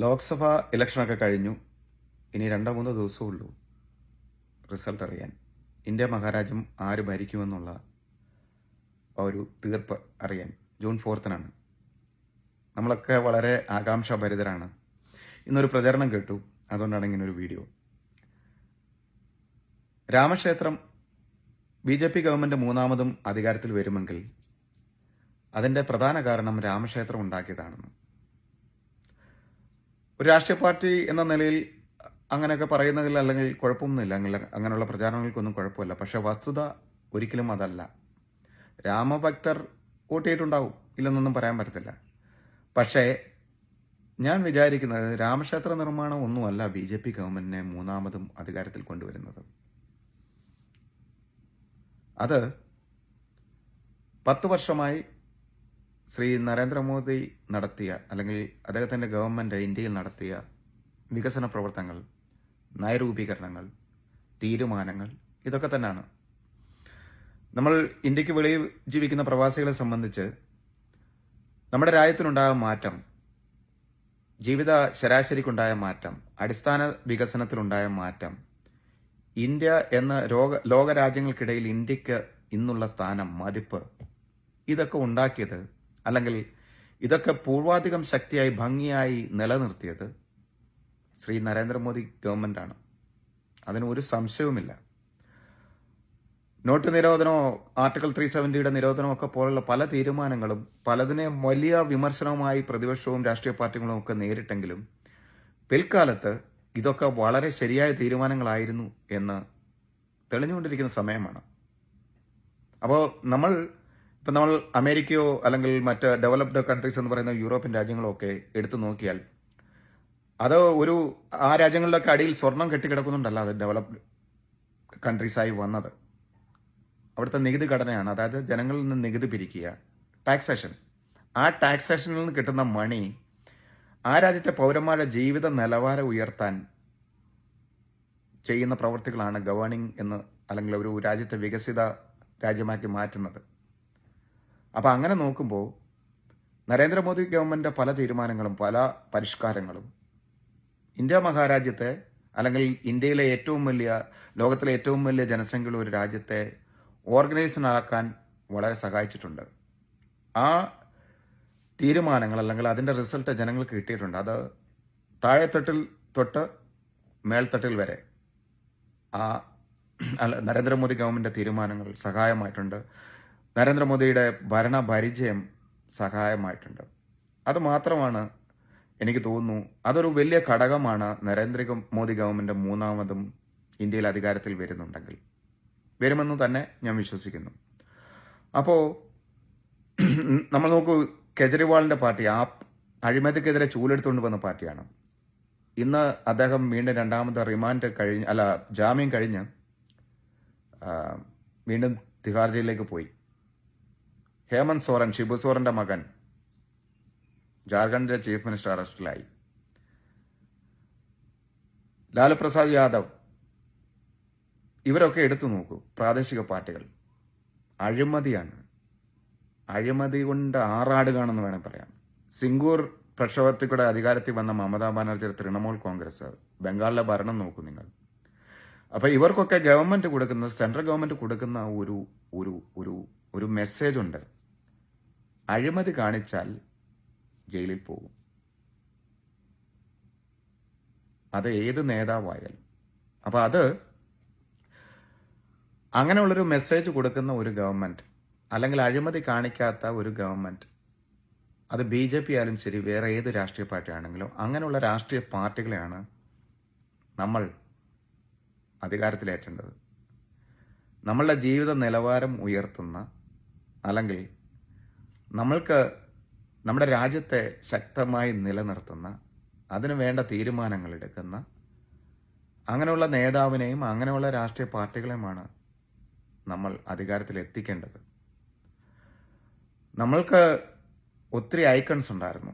ലോക്സഭ ഇലക്ഷനൊക്കെ കഴിഞ്ഞു. ഇനി രണ്ടോ മൂന്നോ ദിവസമേ ഉള്ളൂ റിസൾട്ട് അറിയാൻ. ഇന്ത്യ മഹാരാജ്യം ആര് ഭരിക്കുമെന്നുള്ള ഒരു തീർപ്പ് അറിയാൻ. ജൂൺ ഫോർത്തിനാണ്. നമ്മളൊക്കെ വളരെ ആകാംക്ഷാഭരിതരാണ്. ഇന്നൊരു പ്രചരണം കേട്ടു. അതുകൊണ്ടാണ് ഇങ്ങനെ ഒരു വീഡിയോ. രാമക്ഷേത്രം ബി ജെ പി ഗവൺമെന്റ് മൂന്നാമതും അധികാരത്തിൽ വരുമെങ്കിൽ അതിന്റെ പ്രധാന കാരണം രാമക്ഷേത്രം ഉണ്ടാക്കിയതാണെന്ന്. ഒരു രാഷ്ട്രീയ പാർട്ടി എന്ന നിലയിൽ അങ്ങനെയൊക്കെ പറയുന്നതിൽ അല്ലെങ്കിൽ കുഴപ്പമൊന്നുമില്ല. അങ്ങനെ അങ്ങനെയുള്ള പ്രചാരണങ്ങൾക്കൊന്നും കുഴപ്പമില്ല. പക്ഷെ വസ്തുത ഒരിക്കലും അതല്ല. രാമഭക്തർ വോട്ട് ചെയ്തിട്ടുണ്ടാവും. ഇല്ലെന്നൊന്നും പറയാൻ പറ്റത്തില്ല. പക്ഷേ ഞാൻ വിചാരിക്കുന്നത് രാമക്ഷേത്ര നിർമ്മാണം ഒന്നുമല്ല ബി ജെ പി ഗവൺമെന്റിനെ മൂന്നാമതും അധികാരത്തിൽ കൊണ്ടുവരുന്നത്. അത് പത്ത് വർഷമായി ശ്രീ നരേന്ദ്രമോദി നടത്തിയ അല്ലെങ്കിൽ അദ്ദേഹത്തിന്റെ ഗവൺമെന്റ് ഇന്ത്യയിൽ നടത്തിയ വികസന പ്രവർത്തനങ്ങൾ നയരൂപീകരണങ്ങൾ തീരുമാനങ്ങൾ ഇതൊക്കെ തന്നെയാണ്. നമ്മൾ ഇന്ത്യയ്ക്ക് വെളിയിൽ ജീവിക്കുന്ന പ്രവാസികളെ സംബന്ധിച്ച് നമ്മുടെ രാജ്യത്തിനുണ്ടായ മാറ്റം ജീവിത ശരാശരിക്കുണ്ടായ മാറ്റം അടിസ്ഥാന വികസനത്തിലുണ്ടായ മാറ്റം ഇന്ത്യ എന്ന ലോക ലോകരാജ്യങ്ങൾക്കിടയിൽ ഇന്ത്യയ്ക്ക് ഇന്നുള്ള സ്ഥാനം മതിപ്പ് ഇതൊക്കെ ഉണ്ടാക്കിയത് അല്ലെങ്കിൽ ഇതൊക്കെ പൂർവാധികം ശക്തിയായി ഭംഗിയായി നിലനിർത്തിയത് ശ്രീ നരേന്ദ്രമോദി ഗവൺമെന്റാണ് അതിന് ഒരു സംശയവുമില്ല. നോട്ട് നിരോധനമോ ആർട്ടിക്കിൾ ത്രീ സെവന്റിയുടെ നിരോധനമോ ഒക്കെ പോലുള്ള പല തീരുമാനങ്ങളും പലതിനെ വലിയ വിമർശനവുമായി പ്രതിപക്ഷവും രാഷ്ട്രീയ പാർട്ടികളും ഒക്കെ നേരിട്ടെങ്കിലും പിൽക്കാലത്ത് ഇതൊക്കെ വളരെ ശരിയായ തീരുമാനങ്ങളായിരുന്നു എന്ന് തെളിഞ്ഞുകൊണ്ടിരിക്കുന്ന സമയമാണ്. അപ്പോൾ നമ്മൾ ഇപ്പം നമ്മൾ അമേരിക്കയോ അല്ലെങ്കിൽ മറ്റ് ഡെവലപ്ഡ് കൺട്രീസ് എന്ന് പറയുന്ന യൂറോപ്യൻ രാജ്യങ്ങളോ ഒക്കെ എടുത്തു നോക്കിയാൽ അത് ഒരു ആ രാജ്യങ്ങളിലൊക്കെ അടിയിൽ സ്വർണം കെട്ടിക്കിടക്കുന്നുണ്ടല്ല അത് ഡെവലപ്ഡ് കൺട്രീസായി വന്നത്. അവിടുത്തെ നികുതി ഘടനയാണ്. അതായത് ജനങ്ങളിൽ നിന്ന് നികുതി പിരിക്കുക ടാക്സേഷൻ ആ ടാക്സേഷനിൽ നിന്ന് കിട്ടുന്ന മണി ആ രാജ്യത്തെ പൗരന്മാരുടെ ജീവിത നിലവാരം ഉയർത്താൻ ചെയ്യുന്ന പ്രവർത്തികളാണ് ഗവേണിംഗ് എന്ന് അല്ലെങ്കിൽ ഒരു രാജ്യത്തെ വികസിത രാജ്യമാക്കി മാറ്റുന്നത്. അപ്പോൾ അങ്ങനെ നോക്കുമ്പോൾ നരേന്ദ്രമോദി ഗവൺമെന്റ് പല തീരുമാനങ്ങളും പല പരിഷ്കാരങ്ങളും ഇന്ത്യ മഹാരാജ്യത്തെ അല്ലെങ്കിൽ ഇന്ത്യയിലെ ഏറ്റവും വലിയ ലോകത്തിലെ ഏറ്റവും വലിയ ജനസംഖ്യയുള്ള ഒരു രാജ്യത്തെ ഓർഗനൈസനാക്കാൻ വളരെ സഹായിച്ചിട്ടുണ്ട്. ആ തീരുമാനങ്ങൾ അല്ലെങ്കിൽ അതിന്റെ റിസൾട്ട് ജനങ്ങൾക്ക് കിട്ടിയിട്ടുണ്ട്. അത് താഴെത്തട്ടിൽ തൊട്ട് മേൽത്തട്ടിൽ വരെ ആ നരേന്ദ്രമോദി ഗവൺമെന്റ് തീരുമാനങ്ങൾ സഹായമായിട്ടുണ്ട്. നരേന്ദ്രമോദിയുടെ ഭരണ പരിചയം സഹായമായിട്ടുണ്ട്. അത് മാത്രമാണ് എനിക്ക് തോന്നുന്നു. അതൊരു വലിയ ഘടകമാണ് നരേന്ദ്ര മോദി ഗവൺമെന്റ് മൂന്നാമതും ഇന്ത്യയിൽ അധികാരത്തിൽ വരുന്നുണ്ടെങ്കിൽ. വരുമെന്ന് തന്നെ ഞാൻ വിശ്വസിക്കുന്നു. അപ്പോൾ നമ്മൾ നോക്കൂ കെജ്രിവാളിന്റെ പാർട്ടി ആ അഴിമതിക്കെതിരെ ചൂലെടുത്തുകൊണ്ട് വന്ന പാർട്ടിയാണ്. ഇന്ന് അദ്ദേഹം വീണ്ടും രണ്ടാമത് റിമാൻഡ് കഴിഞ്ഞ് അല്ല ജാമ്യം കഴിഞ്ഞ് വീണ്ടും തിഹാർ ജയിലിലേക്ക് പോയി. ഹേമന്ത് സോറൻ ഷിബു സോറന്റെ മകൻ. ജാർഖണ്ഡിലെ ചീഫ് മിനിസ്റ്റർ അറസ്റ്റിലായി. ലാലു പ്രസാദ് യാദവ്. ഇവരൊക്കെ എടുത്തു നോക്കൂ പ്രാദേശിക പാർട്ടികൾ. അഴിമതിയാണ്. അഴിമതി കൊണ്ട് ആറാടുകയാണെന്ന് വേണേൽ പറയാം. സിംഗൂർ പ്രക്ഷോഭത്തിൽ കൂടെ അധികാരത്തിൽ വന്ന മമതാ ബാനർജിയുടെ തൃണമൂൽ കോൺഗ്രസ് ബംഗാളിലെ ഭരണം നോക്കൂ നിങ്ങൾ. അപ്പൊ ഇവർക്കൊക്കെ ഗവൺമെന്റ് കൊടുക്കുന്ന സെൻട്രൽ ഗവൺമെന്റ് കൊടുക്കുന്ന ഒരു ഒരു ഒരു ഒരു മെസ്സേജ് ഉണ്ട്. അഴിമതി കാണിച്ചാൽ ജയിലിൽ പോകും. അത് ഏത് നേതാവായാലും. അപ്പൊ അത് അങ്ങനെയുള്ളൊരു മെസ്സേജ് കൊടുക്കുന്ന ഒരു ഗവൺമെന്റ് അല്ലെങ്കിൽ അഴിമതി കാണിക്കാത്ത ഒരു ഗവൺമെന്റ് അത് ബി ജെ പി ആയാലും ശരി വേറെ ഏത് രാഷ്ട്രീയ പാർട്ടി ആണെങ്കിലും അങ്ങനെയുള്ള രാഷ്ട്രീയ പാർട്ടികളെയാണ് നമ്മൾ അധികാരത്തിലേറ്റേണ്ടത്. നമ്മളുടെ ജീവിത നിലവാരം ഉയർത്തുന്ന അല്ലെങ്കിൽ നമ്മൾക്ക് നമ്മുടെ രാജ്യത്തെ ശക്തമായി നിലനിർത്തുന്ന അതിനു വേണ്ട തീരുമാനങ്ങൾ എടുക്കുന്ന അങ്ങനെയുള്ള നേതാവിനെയും അങ്ങനെയുള്ള രാഷ്ട്രീയ പാർട്ടികളെയുമാണ് നമ്മൾ അധികാരത്തിൽ എത്തിക്കേണ്ടത്. നമ്മൾക്ക് ഒത്തിരി ഐക്കൺസ് ഉണ്ടായിരുന്നു.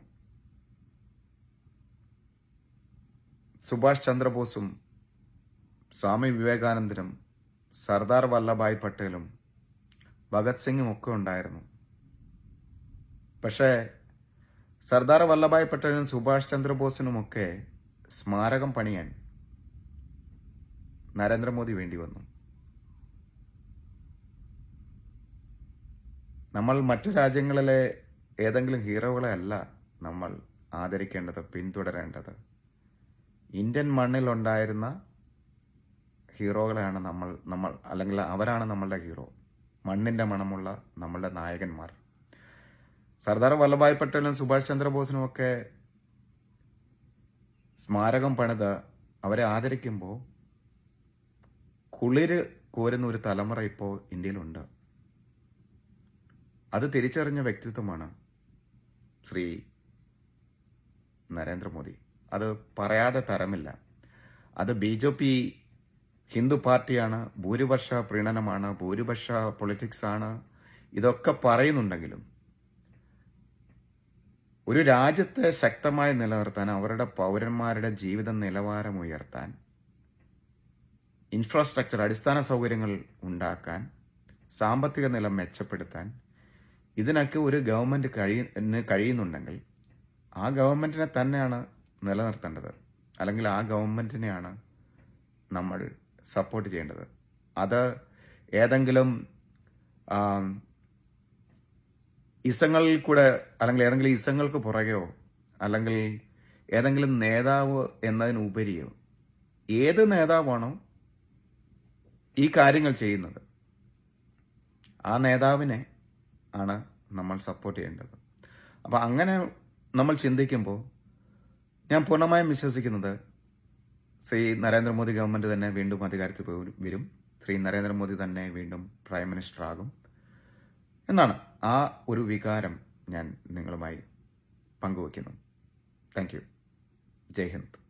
സുഭാഷ് ചന്ദ്രബോസും സ്വാമി വിവേകാനന്ദനും സർദാർ വല്ലഭായ് പട്ടേലും ഭഗത് സിംഗും ഒക്കെ ഉണ്ടായിരുന്നു. പക്ഷേ സർദാർ വല്ലഭായ് പട്ടേലിനും സുഭാഷ് ചന്ദ്രബോസിനുമൊക്കെ സ്മാരകം പണിയാൻ നരേന്ദ്രമോദി വേണ്ടി വന്നു. നമ്മൾ മറ്റു രാജ്യങ്ങളിലെ ഏതെങ്കിലും ഹീറോകളെ അല്ല നമ്മൾ ആദരിക്കേണ്ടത് പിന്തുടരേണ്ടത്. ഇന്ത്യൻ മണ്ണിലുണ്ടായിരുന്ന ഹീറോകളെയാണ് നമ്മൾ നമ്മൾ അല്ലെങ്കിൽ അവരാണ് നമ്മളുടെ ഹീറോ. മണ്ണിന്റെ മണമുള്ള നമ്മളുടെ നായകന്മാർ. സർദാർ വല്ലഭായ് പട്ടേലും സുഭാഷ് ചന്ദ്രബോസിനും ഒക്കെ സ്മാരകം പണിത് അവരെ ആദരിക്കുമ്പോൾ കുളിര് കോരുന്ന ഒരു തലമുറ ഇപ്പോൾ ഇന്ത്യയിലുണ്ട്. അത് തിരിച്ചറിഞ്ഞ വ്യക്തിത്വമാണ് ശ്രീ നരേന്ദ്രമോദി. അത് പറയാതെ തരമില്ല. അത് ബി ജെ പി ഹിന്ദു പാർട്ടിയാണ് ഭൂരിപക്ഷ പ്രീണനമാണ് ഭൂരിപക്ഷ പൊളിറ്റിക്സ് ആണ് ഇതൊക്കെ പറയുന്നുണ്ടെങ്കിലും ഒരു രാജ്യത്തെ ശക്തമായി നിലനിർത്താൻ അവരുടെ പൗരന്മാരുടെ ജീവിത നിലവാരം ഉയർത്താൻ ഇൻഫ്രാസ്ട്രക്ചർ അടിസ്ഥാന സൗകര്യങ്ങൾ ഉണ്ടാക്കാൻ സാമ്പത്തിക നില മെച്ചപ്പെടുത്താൻ ഇതിനൊക്കെ ഒരു ഗവൺമെന്റ് കഴിയ കഴിയുന്നുണ്ടെങ്കിൽ ആ ഗവൺമെന്റിനെ തന്നെയാണ് നിലനിർത്തേണ്ടത്. അല്ലെങ്കിൽ ആ ഗവൺമെന്റിനെയാണ് നമ്മൾ സപ്പോർട്ട് ചെയ്യേണ്ടത്. അത് ഏതെങ്കിലും ഇസങ്ങളിൽ കൂടെ അല്ലെങ്കിൽ ഏതെങ്കിലും ഇസങ്ങൾക്ക് പുറകെയോ അല്ലെങ്കിൽ ഏതെങ്കിലും നേതാവ് എന്നതിനുപരിയോ ഏത് നേതാവാണോ ഈ കാര്യങ്ങൾ ചെയ്യുന്നത് ആ നേതാവിനെ ആണ് നമ്മൾ സപ്പോർട്ട് ചെയ്യേണ്ടത്. അപ്പോൾ അങ്ങനെ നമ്മൾ ചിന്തിക്കുമ്പോൾ ഞാൻ പൂർണമായും വിശ്വസിക്കുന്നത് ശ്രീ നരേന്ദ്രമോദി ഗവൺമെന്റ് തന്നെ വീണ്ടും അധികാരത്തിൽ വരും. ശ്രീ നരേന്ദ്രമോദി തന്നെ വീണ്ടും പ്രൈം മിനിസ്റ്റർ ആകും എന്നാണ് ആ ഒരു വികാരം ഞാൻ നിങ്ങളുമായി പങ്കുവയ്ക്കുന്നു. Thank you. ജയ് ഹിന്ദ്.